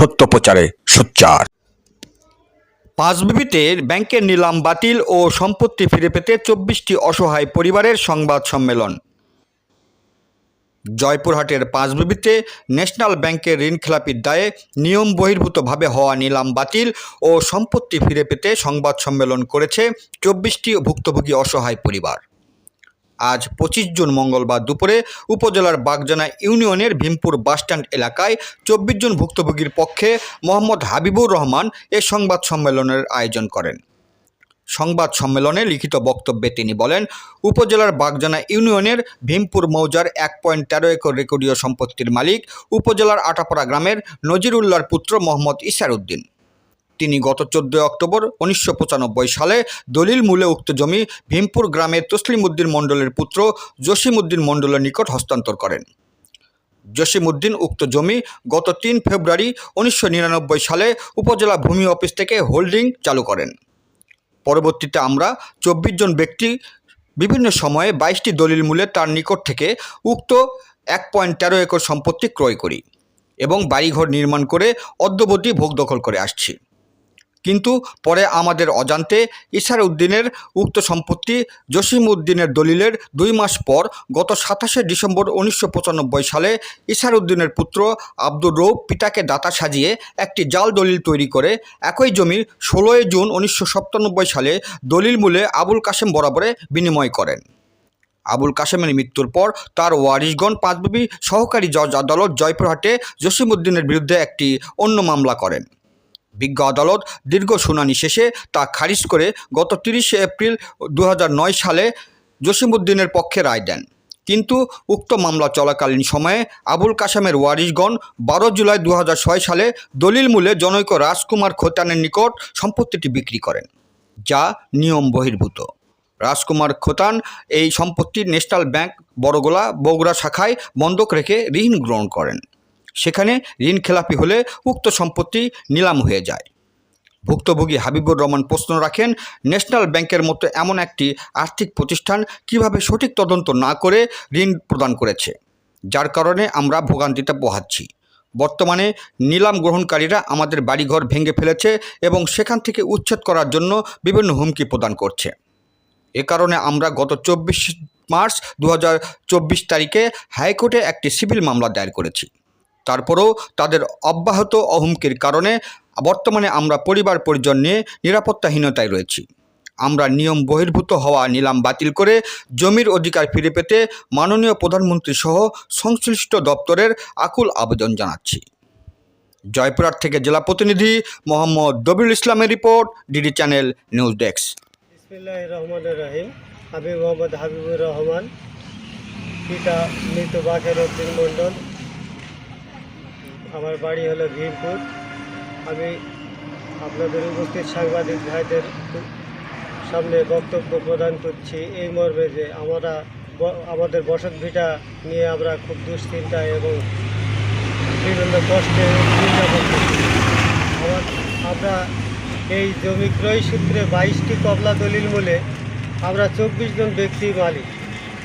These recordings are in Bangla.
সত্য প্রচারে সোচ্চার। পাঁচবিবিতে ব্যাংকের নিলাম বাতিল ও সম্পত্তি ফিরে পেতে চব্বিশটি অসহায় পরিবারের সংবাদ সম্মেলন। জয়পুরহাটের পাঁচবিবিতে ন্যাশনাল ব্যাংকের ঋণ খেলাপির দায়ে নিয়ম বহির্ভূতভাবে হওয়া নিলাম বাতিল ও সম্পত্তি ফিরে পেতে সংবাদ সম্মেলন করেছে চব্বিশটি ভুক্তভোগী অসহায় পরিবার। আজ পঁচিশ জুন মঙ্গলবার দুপুরে উপজেলার বাগজানা ইউনিয়নের ভীমপুর বাসস্ট্যান্ড এলাকায় চব্বিশ জন ভুক্তভোগীর পক্ষে মোহাম্মদ হাবিবুর রহমান এ সংবাদ সম্মেলনের আয়োজন করেন। সংবাদ সম্মেলনে লিখিত বক্তব্যে তিনি বলেন, উপজেলার বাগজানা ইউনিয়নের ভীমপুর মৌজার এক পয়েন্ট তেরো একর রেকর্ডীয় সম্পত্তির মালিক উপজেলার আটাপাড়া গ্রামের নজিরুল্লাহর পুত্র মোহাম্মদ ইসার উদ্দিন তিনি গত চোদ্দোই অক্টোবর উনিশশো পঁচানব্বই সালে দলিল মূলে উক্ত জমি ভীমপুর গ্রামের তসলিম উদ্দিন মণ্ডলের পুত্র জসিম উদ্দিন মণ্ডলের নিকট হস্তান্তর করেন। জসিম উদ্দিন উক্ত জমি গত তিন ফেব্রুয়ারি উনিশশো নিরানব্বই সালে উপজেলা ভূমি অফিস থেকে হোল্ডিং চালু করেন। পরবর্তীতে আমরা চব্বিশ জন ব্যক্তি বিভিন্ন সময়ে বাইশটি দলিল মূলে তার নিকট থেকে উক্ত এক পয়েন্ট তেরো একর সম্পত্তি ক্রয় করি এবং বাড়িঘর নির্মাণ করে অদ্যবধি ভোগ দখল করে আসছি। কিন্তু পরে আমাদের অজান্তে ইসার উদ্দিনের উক্ত সম্পত্তি জসিম উদ্দিনের দলিলের দুই মাস পর গত সাতাশে ডিসেম্বর উনিশশো পঁচানব্বই সালে ইসার উদ্দিনের পুত্র আব্দুর রৌফ পিতাকে দাতা সাজিয়ে একটি জাল দলিল তৈরি করে একই জমির ষোলোই জুন উনিশশো সাতানব্বই সালে দলিল মূলে আবুল কাশেম বরাবরে বিনিময় করেন। আবুল কাশেমের মৃত্যুর পর তার ওয়ারিশগণ পাঁচবিবি সহকারী জজ আদালত জয়পুরহাটে জসিমউদ্দিনের বিরুদ্ধে একটি অন্য মামলা করেন। বিজ্ঞ আদালত দীর্ঘ শুনানি শেষে তা খারিজ করে গত তিরিশে এপ্রিল দু হাজার নয় সালে জসিমউদ্দিনের পক্ষে রায় দেন। কিন্তু উক্ত মামলা চলাকালীন সময়ে আবুল কাশেমের ওয়ারিশগণ বারো জুলাই দু হাজার ছয় সালে দলিল মূলে জনৈক রাজকুমার খোতানের নিকট সম্পত্তিটি বিক্রি করেন, যা নিয়ম বহির্ভূত। রাজকুমার খোতান এই সম্পত্তি ন্যাশনাল ব্যাংক বড়গোলা বগুড়া শাখায় বন্ধক রেখে ঋণ গ্রহণ করেন। সেখানে ঋণ খেলাপি হলে উক্ত সম্পত্তি নিলাম হয়ে যায়। ভুক্তভোগী হাবিবুর রহমান প্রশ্ন রাখেন, ন্যাশনাল ব্যাংকের মতো এমন একটি আর্থিক প্রতিষ্ঠান কীভাবে সঠিক তদন্ত না করে ঋণ প্রদান করেছে? যার কারণে আমরা ভোগান্তিতে পোহাচ্ছি। বর্তমানে নিলাম গ্রহণকারীরা আমাদের বাড়িঘর ভেঙে ফেলেছে এবং সেখান থেকে উচ্ছেদ করার জন্য বিভিন্ন হুমকি প্রদান করছে। এ কারণে আমরা গত চব্বিশ মার্চ দু হাজার চব্বিশ তারিখে হাইকোর্টে একটি সিভিল মামলা দায়ের করেছি। তারপরেও তাদের অব্যাহত অহুমকির কারণে বর্তমানে আমরা পরিবার পরিজন নিয়ে নিরাপত্তাহীনতায় রয়েছি। আমরা নিয়ম বহির্ভূত হওয়া, নিলাম বাতিল করে জমির অধিকার ফিরে পেতে মাননীয় প্রধানমন্ত্রী সহ সংশ্লিষ্ট দপ্তরের আকুল আবেদন জানাচ্ছি। জয়পুরহাট থেকে জেলা প্রতিনিধি মোহাম্মদ দবিউল ইসলামের report, DD channel news desk. Rahman Rahim. আমি মোহাম্মদ হাবিবুর রহমান, পিতা মৃত আমার বাড়ি হলো ভীমপুর। আমি আপনাদের উপস্থিত সাংবাদিক ভাইদের সামনে বক্তব্য প্রদান করছি এই মর্মে যে আমরা আমাদের বসত ভিটা নিয়ে আমরা খুব দুশ্চিন্তায় এবং বিভিন্ন কষ্টে আমার আমরা এই জমি ক্রয় সূত্রে বাইশটি কবলা দলিল মূলে আমরা চব্বিশ জন ব্যক্তি মালিক।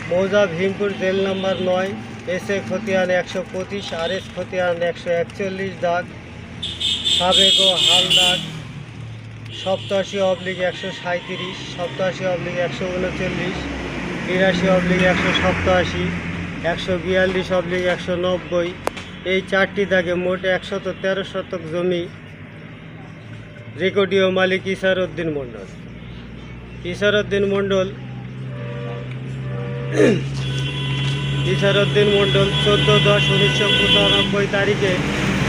মৌজা ভীমপুর জেল নাম্বার নয় এস এ খতিয়ান একশো পঁচিশ, আর এস খতিয়ান একশো একচল্লিশ দাগ, সাবেক ও হাল দাগ, সপ্তাশি অবলিক একশো সাঁত্রিশ সপ্তাশি অবলিক একশো উনচল্লিশ, বিরাশি অবলিক একশো সপ্তাশি, একশো বিয়াল্লিশ অবলিক একশো নব্বই। এই চারটি দাগে মোট একশত তেরো শতক জমি রেকর্ডীয় মালিক ইসার উদ্দিন মণ্ডল। ইসার উদ্দিন মণ্ডল ইসার উদ্দিন মণ্ডল, চোদ্দ দশ উনিশশো পঁচানব্বই তারিখে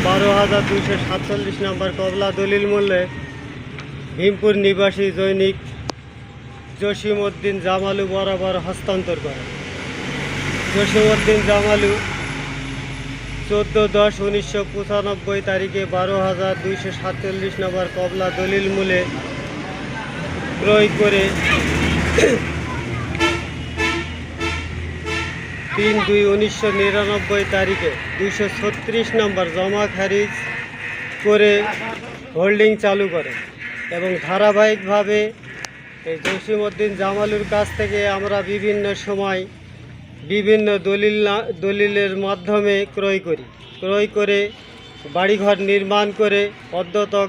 বারো হাজার দুইশো সাতচল্লিশ নম্বর কবলা দলিল মূল্যে ভীমপুর নিবাসী জৈনিক জসিম উদ্দিন জামালু বরাবর হস্তান্তর করেন। জসিম উদ্দিন জামালু চোদ্দ দশ উনিশশো পঁচানব্বই তারিখে বারো হাজার দুইশো সাতচল্লিশ নম্বর কবলা দলিল মূলে ক্রয় করে তিন দুই উনিশশো নিরানব্বই তারিখে দুইশো ছত্রিশ নম্বর জমা খারিজ করে হোল্ডিং চালু করে এবং ধারাবাহিকভাবে এই জসিমউদ্দিন জামালুর কাছ থেকে আমরা বিভিন্ন সময় বিভিন্ন দলিল দলিলের মাধ্যমে ক্রয় করি। ক্রয় করে বাড়িঘর নির্মাণ করে অদ্যতক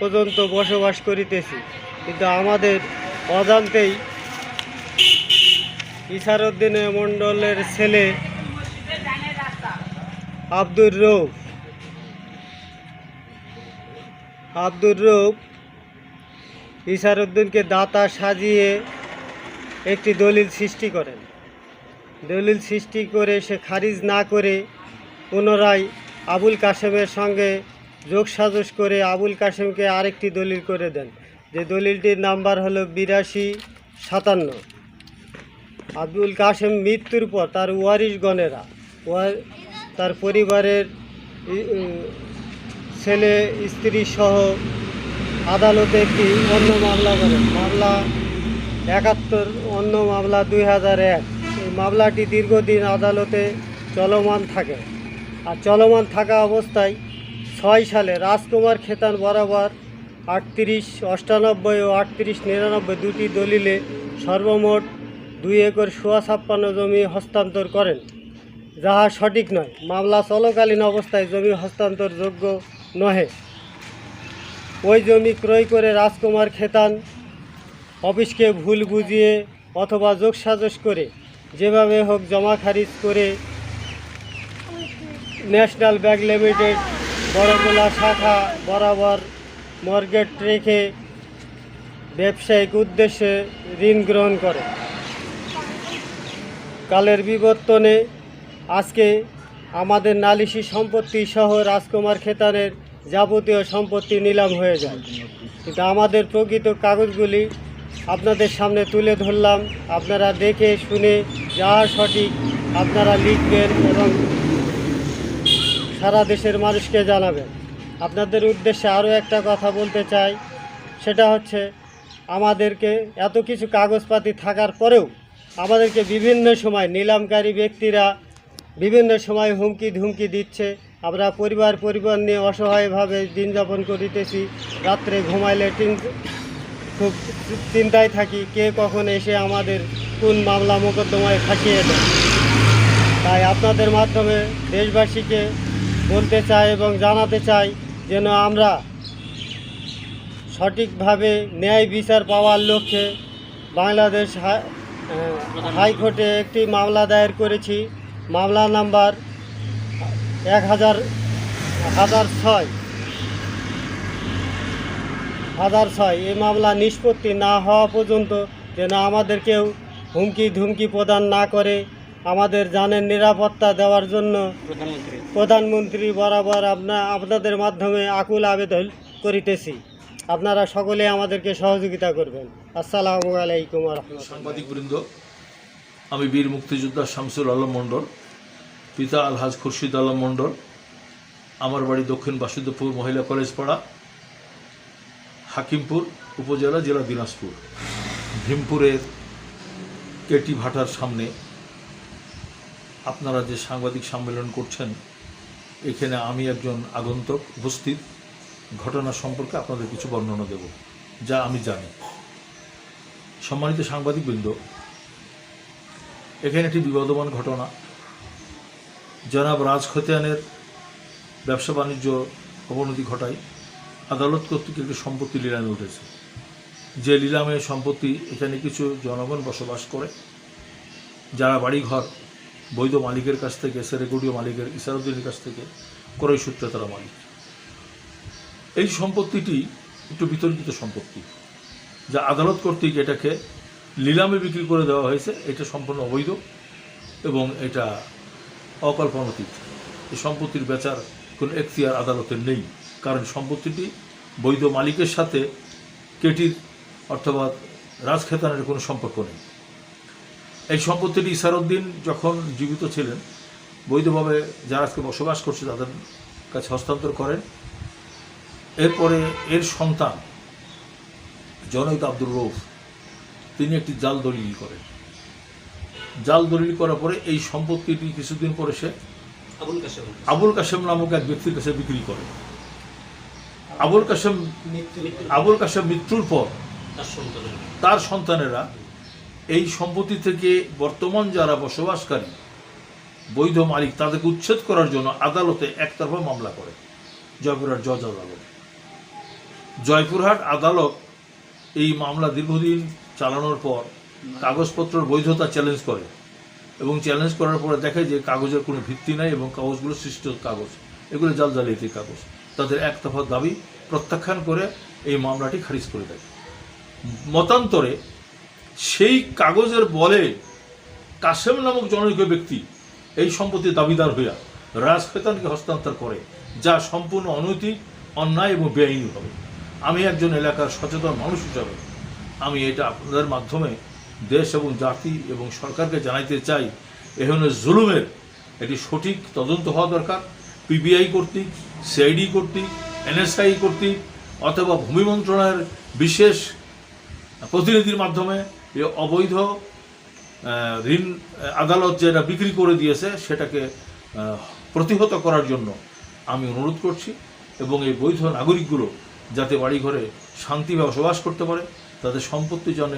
পর্যন্ত বসবাস করিতেছি। কিন্তু আমাদের অজান্তেই ইসারুদ্দিন মণ্ডলের ছেলে আব্দুর রৌফ। আব্দুর রৌফ ইসারুদ্দিনকে দাতা সাজিয়ে একটি দলিল সৃষ্টি করেন। দলিল সৃষ্টি করে সে খারিজ না করে পুনরায় আবুল কাশেমের সঙ্গে যোগসাজশ করে আবুল কাশেমকে আরেকটি দলিল করে দেন। যে দলিলটির নাম্বার হলো বিরাশি সাতান্ন। আবুল কাশেম মৃত্যুর পর তার ওয়ারিশগণেরা ওয়া- তার পরিবারের ছেলে, স্ত্রী সহ আদালতে একটি অন্য মামলা করেন। মামলা একাত্তর, অন্য মামলা দুই হাজার এক। এই মামলাটি দীর্ঘদিন আদালতে চলমান থাকে। আর চলমান থাকা অবস্থায় ছয় সালে রাজকুমার খেতান বরাবর আটত্রিশ, অষ্টানব্বই ও আটত্রিশ, নিরানব্বই দুটি দলিলে সর্বমোট দুই একর সোয়া ছাপ্পান্ন জমি হস্তান্তর করেন। যাহা সঠিক নয়, মামলা চলকালীন অবস্থায় জমি হস্তান্তরযোগ্য নহে। ওই জমি ক্রয় করে রাজকুমার খেতান অফিসকে ভুল বুঝিয়ে অথবা যোগসাজশ করে, যেভাবে হোক জমা খারিজ করে ন্যাশনাল ব্যাংক লিমিটেড বড়গোলা শাখা বরাবর মর্গেট রেখে ব্যবসায়িক উদ্দেশ্যে ঋণ গ্রহণ করে। কালের বিবর্তনে আজকে আমাদের নালিশি সম্পত্তি সহ রাজকুমার খেতানের যাবতীয় সম্পত্তি নিলাম হয়ে যায়। কিন্তু আমাদের প্রকৃত কাগজগুলি আপনাদের সামনে তুলে ধরলাম। আপনারা দেখে, শুনে, যা সঠিক আপনারা লিখবেন এবং সারা দেশের মানুষকে জানাবেন। আপনাদের উদ্দেশ্যে আরও একটা কথা বলতে চাই, সেটা হচ্ছে, আমাদেরকে এত কিছু কাগজপাতি থাকার পরেও আমাদেরকে বিভিন্ন সময় নিলামকারী ব্যক্তিরা বিভিন্ন সময় হুমকি ধুমকি দিচ্ছে। আমরা পরিবার পরিবার নিয়ে অসহায়ভাবে দিন যাপন করিতেছি। রাত্রে ঘুমাইলে খুব চিন্তায় থাকি, কে কখন এসে আমাদের কোন মামলা মোকদ্দমায় ফাঁসিয়ে দেয়। তাই আপনাদের মাধ্যমে দেশবাসীকে বলতে চাই এবং জানাতে চাই যেন আমরা সঠিকভাবে ন্যায় বিচার পাওয়ার লক্ষ্যে বাংলাদেশ হাইকোর্টে একটি মামলা দায়ের করেছি। মামলা নাম্বার এক হাজার হাজার ছয়। হাজার ছয়। এই মামলা নিষ্পত্তি না হওয়া পর্যন্ত যেন আমাদেরকেও হুমকি ধুমকি প্রদান না করে আমাদের জানের নিরাপত্তা দেওয়ার জন্য প্রধানমন্ত্রী বরাবর আপনা আপনাদের মাধ্যমে আকুল আবেদন করিতেছি। আপনারা সকলে আমাদেরকে সহযোগিতা করবেন। আসসালামু আলাইকুম রহমতুল্লাহ। সাংবাদিকবৃন্দ, আমি বীর মুক্তিযোদ্ধা শামসুল আলম মণ্ডল, পিতা আলহাজ খুরশিদ আলম মণ্ডল, আমার বাড়ি দক্ষিণ বাসুদেবপুর মহিলা কলেজ পাড়া, হাকিমপুর উপজেলা জেলা দিনাজপুর। ভীমপুরের কেটি ভাটার সামনে আপনারা যে সাংবাদিক সম্মেলন করছেন, এখানে আমি একজন আগন্তক উপস্থিত। ঘটনা সম্পর্কে আপনাদের কিছু বর্ণনা দেব, যা আমি জানি। সম্মানিত সাংবাদিকবৃন্দ, এখানে একটি বিবাদমান ঘটনা। জনাব রাজ খতিয়ানের ব্যবসা বাণিজ্য অবনতি ঘটায়। আদালত কর্তৃক একটি সম্পত্তি লিলামে উঠেছে। যে লিলামে সম্পত্তি, এখানে কিছু জনগণ বসবাস করে। যারা বাড়িঘর, বৈধ মালিকের কাছ থেকে সেরেগুড়িও মালিকের ইসারুদ্দিনের কাছ থেকে ক্রয় সূত্রে তারা মালিক। এই সম্পত্তিটি একটু বিতর্কিত সম্পত্তি। যা আদালত কর্তৃক এটাকে নিলামে বিক্রি করে দেওয়া হয়েছে, এটা সম্পূর্ণ অবৈধ এবং এটা অকল্পনাতীত। এই সম্পত্তির বেচার কোনো এখতিয়ার আদালতের নেই, কারণ সম্পত্তিটি বৈধ মালিকের সাথে কেটির অর্থাৎ রাজখেতানের কোনো সম্পর্ক নেই। এই সম্পত্তিটি ইসারউদ্দিন যখন জীবিত ছিলেন, বৈধভাবে যারা আজকে বসবাস করছে তাদের কাছে হস্তান্তর করেন। এরপরে এর সন্তান জনৈক আব্দুর রৌফ তিনি একটি জাল দলিল করেন। জাল দলিল করার পরে এই সম্পত্তিটি কিছুদিন পরে সে আবুল কাশেম নামক এক ব্যক্তির কাছে বিক্রি করে। আবুল কাশেম আবুল কাশেম মৃত্যুর পর তার সন্তানেরা এই সম্পত্তি থেকে বর্তমান যারা বসবাসকারী বৈধ মালিক তাদেরকে উচ্ছেদ করার জন্য আদালতে একতরফা মামলা করে জয়পুরহাট জজ আদালত। জয়পুরহাট আদালত এই মামলা দীর্ঘদিন চালানোর পর কাগজপত্রের বৈধতা চ্যালেঞ্জ করে এবং চ্যালেঞ্জ করার পরে দেখে যে কাগজের কোনো ভিত্তি নাই এবং কাগজগুলো সৃষ্ট কাগজ। এগুলো জাল জালিয়াতির কাগজ। তাদের এক তফাৎ দাবি প্রত্যাখ্যান করে এই মামলাটি খারিজ করে দেয়। মতান্তরে সেই কাগজের বলে কাসেম নামক জনৈক ব্যক্তি এই সম্পত্তির দাবিদার হইয়া রাজ হস্তান্তর করে, যা সম্পূর্ণ অনৈতিক, অন্যায় এবং বেআইনি হবে। আমি একজন এলাকার সচেতন মানুষ হিসাবে আমি এটা আপনাদের মাধ্যমে দেশ এবং জাতি এবং সরকারকে জানাইতে চাই, এ ধরনের জুলুমের এটি সঠিক তদন্ত হওয়া দরকার। পিবিআই কর্তৃক সিআইডি কর্তৃক এনএসআই কর্তৃক অথবা ভূমি মন্ত্রণালয়ের বিশেষ প্রতিনিধির মাধ্যমে এই অবৈধ ঋণ, আদালত যেটা বিক্রি করে দিয়েছে সেটাকে প্রতিহত করার জন্য আমি অনুরোধ করছি এবং এই বৈধ নাগরিকগুলো যাতে বাড়ি ঘরে শান্তি বসবাস করতে পারে, তাদের সম্পত্তি যেন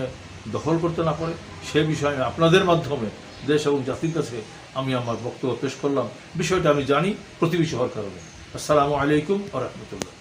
দখল করতে না পারে, সে বিষয়ে আপনাদের মাধ্যমে দেশ এবং জাতির কাছে আমি আমার বক্তব্য পেশ করলাম। বিষয়টা আমি জানি, প্রতিবেশী হওয়ার কারণে। আসসালামু আলাইকুম আ রহমতুল্লাহ।